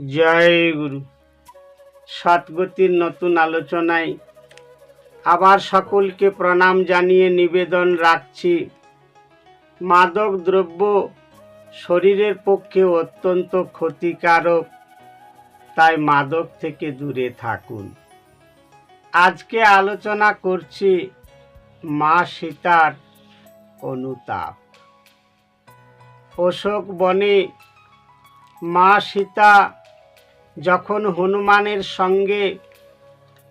জয় গুরু। সৎগতির নতুন আলোচনায় আবার সকলকে প্রণাম জানিয়ে নিবেদন রাখছি। মাদক দ্রব্য শরীরের পক্ষে অত্যন্ত ক্ষতিকারক। তাই মাদক থেকে দূরে থাকুন। আজকে আলোচনা করছি মা সীতার অনুতাপ। অশোক বনে মা সীতা যখন হনুমানের সঙ্গে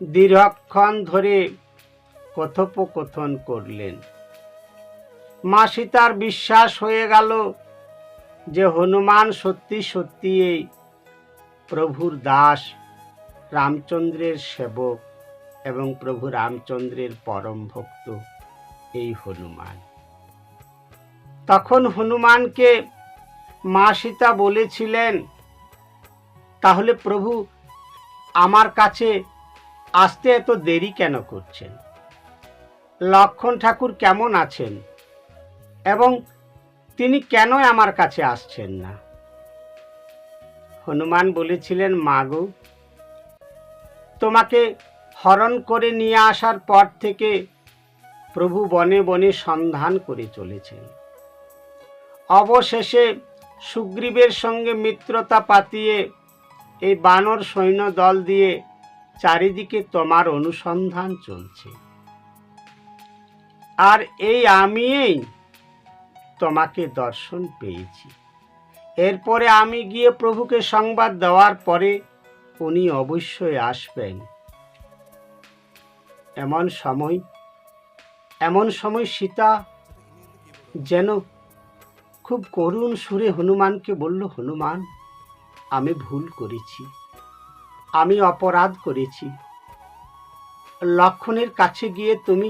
দীর্ঘক্ষণ ধরে কথোপকথন করলেন। মা সীতার বিশ্বাস হয়ে গেল যে হনুমান সত্যি সত্যি এই প্রভুর দাস, রামচন্দ্রের সেবক এবং প্রভু রামচন্দ্রের পরম ভক্ত এই হনুমান। তখন হনুমানকে মা সীতা বলেছিলেন তাহলে প্রভু, আমার কাছে আসতে এত দেরি কেন করছেন? লক্ষণ ঠাকুর কেমন আছেন? এবং তিনি কেন আমার কাছে আসছেন না? হনুমান বলেছিলেন মাগো তোমাকে হরণ করে নিয়ে আসার পর থেকে প্রভু বনে বনে সন্ধান করে চলেছেন। অবশেষে সুগ্রীবের সঙ্গে মিত্রতা পাতিয়ে এই বানর সৈন্য দল দিয়ে চারিদিকে তোমার অনুসন্ধান চলছে। আর এই আমিই তোমাকে দর্শন পেয়েছি। এরপরে আমি গিয়ে প্রভুকে সংবাদ দেওয়ার পরে উনি অবশ্যই আসবেন। এমন সময় এমন সময় সীতা যেন খুব করুণ সুরে হনুমানকে বলল, হনুমান আমি ভুল করেছি। আমি অপরাধ করেছি। লক্ষণের কাছে গিয়ে তুমি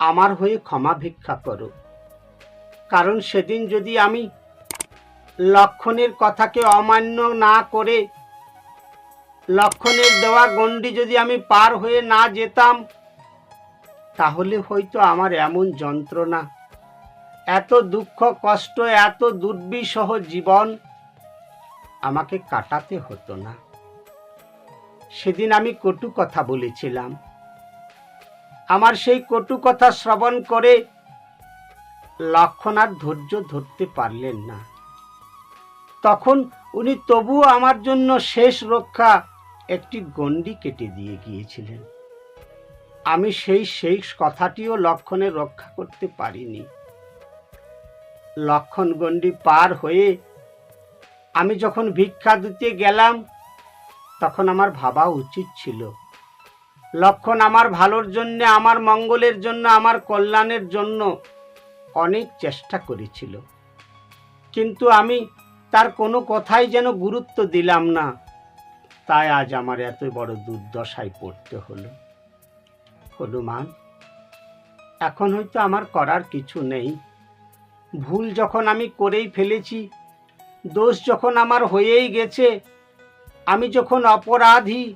আমার হয়ে ক্ষমা ভিক্ষা করো। কারণ সেদিন যদি আমি লক্ষণের কথাকে অমান্য না করে লক্ষণের দেওয়া গণ্ডি যদি আমি পার হয়ে না যেতাম, তাহলে হয়তো আমার এমন যন্ত্রণা, এত দুঃখ, কষ্ট, এত দুর্বিষহ জীবন আমাকে কাটাতে হতো না। সেদিন আমি কটু কথা বলেছিলাম। আমার সেই কটু কথা শ্রবণ করে লক্ষণ আর ধৈর্য ধরতে পারলেন না। তখন উনি তবুও আমার জন্য শেষ রক্ষা একটি গণ্ডি কেটে দিয়ে গিয়েছিলেন। আমি সেই সেই কথাটিও লক্ষণে রক্ষা করতে পারিনি। লক্ষণ গণ্ডি পার হয়ে আমি যখন ভিক্ষা দিতে গেলাম, তখন আমার ভাবা উচিত ছিল। লক্ষণ আমার ভালোর জন্য, আমার মঙ্গলের জন্য, আমার কল্যাণের জন্য অনেক চেষ্টা করেছিল। কিন্তু আমি তার কোনো কথাই যেন গুরুত্ব দিলাম না। তাই আজ আমার এত বড় দুর্দশায় পড়তে হলো। হনুমান এখন হয়তো আমার করার কিছু নেই। ভুল যখন আমি করেই ফেলেছি দোষ যখন আমার হয়েই গেছে, আমি যখন অপরাধী,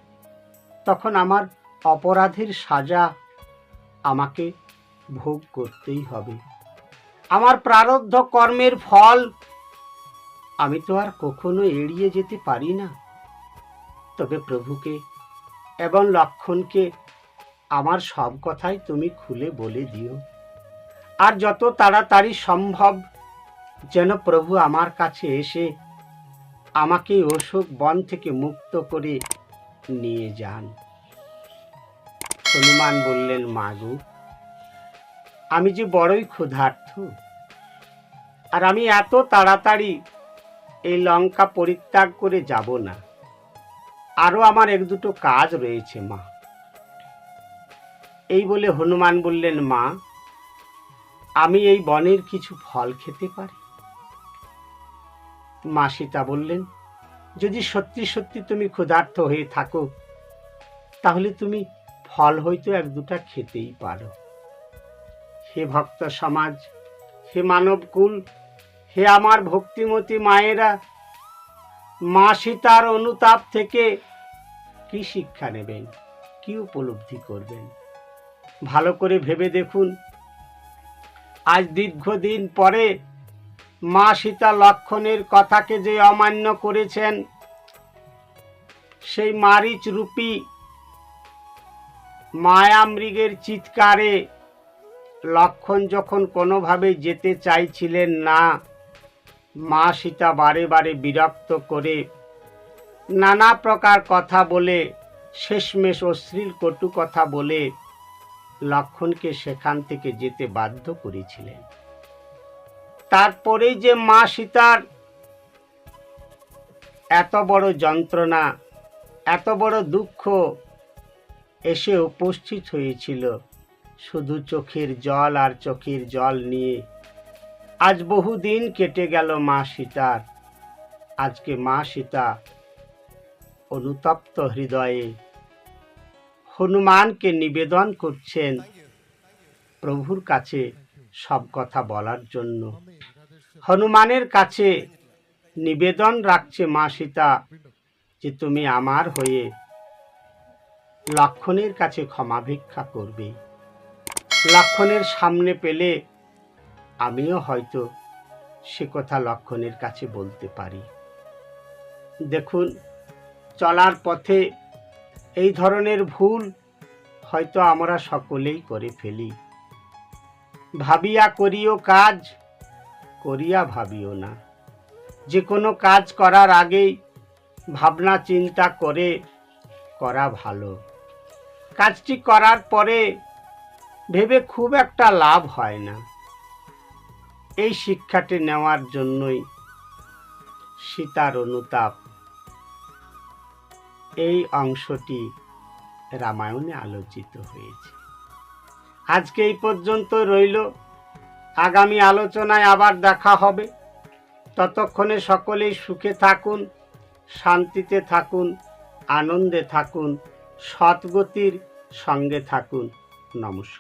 তখন আমার অপরাধের সাজা আমাকে ভোগ করতেই হবে। আমার প্রারব্ধ কর্মের ফল আমি তো আর কখনো এড়িয়ে যেতে পারি না। তবে প্রভুকে এবং লক্ষণকে আমার সব কথাই তুমি খুলে বলে দিও। আর যত তাড়াতাড়ি সম্ভব যেন প্রভু আমার কাছে এসে আমাকে অশোক বন থেকে মুক্ত করে নিয়ে যান। হনুমান বললেন মাগু আমি যে বড়ই ক্ষুধার্থ আর আমি এত তাড়াতাড়ি এই লঙ্কা পরিত্যাগ করে যাব না। আরও আমার এক দুটো কাজ রয়েছে, মা। এই বলে হনুমান বললেন, মা, আমি এই বনের কিছু ফল খেতে পারি? মা সীতা বললেন, যদি সত্যি সত্যি তুমি ক্ষুধার্ত হয়ে থাকো, তাহলে তুমি ফল হয়তো এক দুটা খেতেই পারো। হে ভক্ত সমাজ, হে মানবকুল হে আমার ভক্তিমতী মায়েরা মা সীতার অনুতাপ থেকে কি শিক্ষা নেবেন, কি উপলব্ধি করবেন? ভালো করে ভেবে দেখুন, আজ দীর্ঘদিন পরে মা সীতা লক্ষণের কথাকে যে অমান্য করেছেন, সেই মারিচ রূপী মায়ামৃগের চিৎকারে লক্ষণ যখন কোনোভাবে যেতে চাইছিলেন না, মা সীতা বারে বারে বিরক্ত করে নানা প্রকার কথা বলে, শেষমেশ অশ্লীল কটু কথা বলে লক্ষণকে সেখান থেকে যেতে বাধ্য করেছিলেন। তারপরেই যে মা সীতার এত বড় যন্ত্রণা, এত বড় দুঃখ এসে উপস্থিত হয়েছিল শুধু চোখের জল আর চোখের জল নিয়ে। আজ বহুদিন কেটে গেল মা সীতার। আজকে মা সীতা অনুতপ্ত হৃদয়ে হনুমানকে নিবেদন করছেন প্রভুর কাছে। সব কথা বলার জন্য। হনুমানের কাছে নিবেদন রাখছে মা সীতা যে তুমি আমার হয়ে লক্ষণের কাছে ক্ষমা ভিক্ষা করবে। লক্ষণের সামনে পেলে আমিও হয়তো সে কথা লক্ষণের কাছে বলতে পারি। দেখুন, চলার পথে এই ধরনের ভুল হয়তো আমরা সকলেই করে ফেলি। ভাবিয়া করিও কাজ, করিয়া ভাবিও না। যে কোনো কাজ করার আগেই ভাবনা চিন্তা করে করা ভালো। কাজটি করার পরে ভেবে খুব একটা লাভ হয় না। এই শিক্ষাটি নেওয়ার জন্যই সীতার অনুতাপ। এই অংশটি রামায়ণে আলোচিত হয়েছে। আজকে এই পর্যন্ত রইল। আগামী আলোচনায় আবার দেখা হবে। ততক্ষণে সকলেই সুখে থাকুন, শান্তিতে থাকুন, আনন্দে থাকুন সৎগতির সঙ্গে থাকুন। নমস্কার।